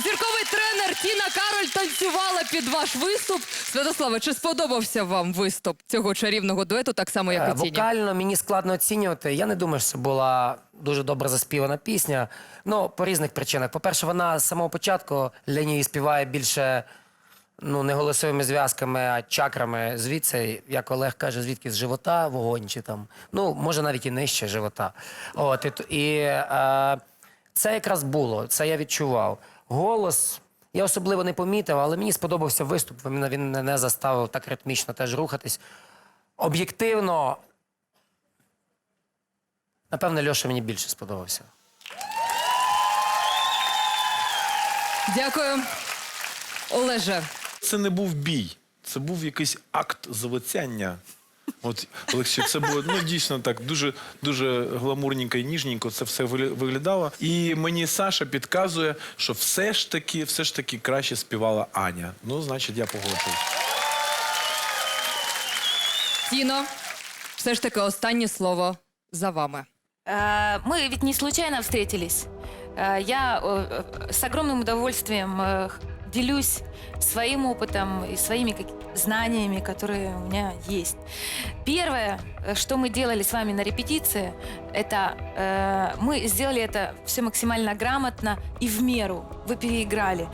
Зірковий тренер Тіна Кароль танцювала під ваш виступ. Святославе, чи сподобався вам виступ цього чарівного дуету, так само, як Е, і Тіні? Вокально мені складно оцінювати. Я не думаю, що це була дуже добре заспівана пісня. Ну, по різних причинах. По-перше, вона з самого початку Лені співає більше ну, не голосовими зв'язками, а чакрами. Звідси, як Олег каже, звідки з живота вогонь чи там. Ну, може, навіть і нижче живота. От, і, і е, це якраз було, це я відчував. Голос. Я особливо не помітив, але мені сподобався виступ. Він, мене заставив так ритмічно теж рухатись. Об'єктивно, напевно, Льоша мені більше сподобався. Дякую. Олеже, Це не був бій, це був якийсь акт залицяння. От, Олексій, це було ну, дійсно так дуже, дуже гламурненько і ніжненько це все вигля- виглядало. І мені Саша підказує, що все ж таки, все ж таки краще співала Аня. Ну, значить, я погоджуюсь. Тіно, все ж таки останнє слово за вами. Э, Мы ведь не случайно встретились. Э, Я э, э, с огромным удовольствием э, х- делюсь своим опытом и своими знаниями, которые у меня есть. Первое, э, что мы делали с вами на репетиции, это э, мы сделали это все максимально грамотно и в меру. Вы переиграли.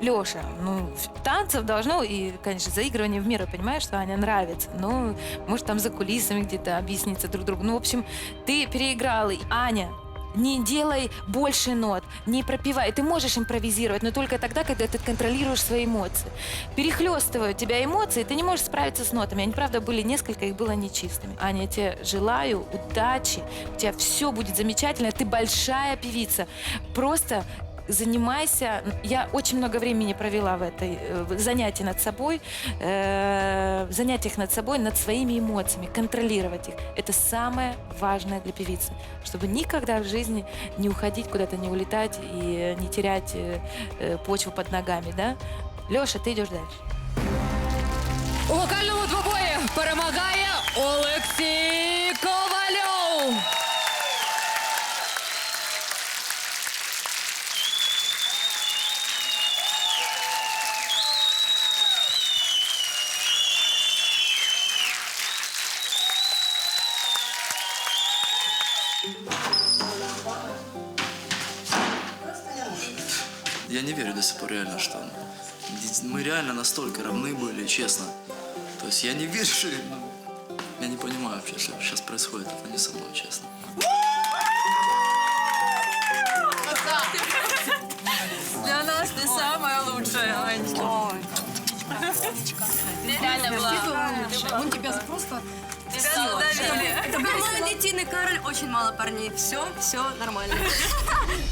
Леша, ну, танцев должно, и, конечно, заигрывание в меру, понимаешь, что Аня нравится. Ну, может, там за кулисами где-то объясниться друг другу. Ну, в общем, ты переиграл. И, Аня, не делай больше нот, не пропивай. Ты можешь импровизировать, но только тогда, когда ты контролируешь свои эмоции. Перехлестывают тебя эмоции, ты не можешь справиться с нотами. Они, правда, были несколько, их было нечистыми. Аня, я тебе желаю удачи, у тебя все будет замечательно, ты большая певица. Просто занимайся. Я очень много времени провела в этой э, в занятии над собой, э, в занятиях над собой, над своими эмоциями, контролировать их. Это самое важное для певицы, чтобы никогда в жизни не уходить куда-то, не улетать и не терять э, э, почву под ногами, да? Леша, ты идешь дальше. У вокальному двобої перемагає Олексій Я не верю до сих пор реально, что мы реально настолько равны были, честно. То есть я не верю, что... ну, я не понимаю вообще, что сейчас происходит. Это не со мной, честно. Для нас ты самая лучшая, Анечка. Ты реально была. Он тебя просто. Это команде Тины Кароль очень мало парней. Все, все нормально.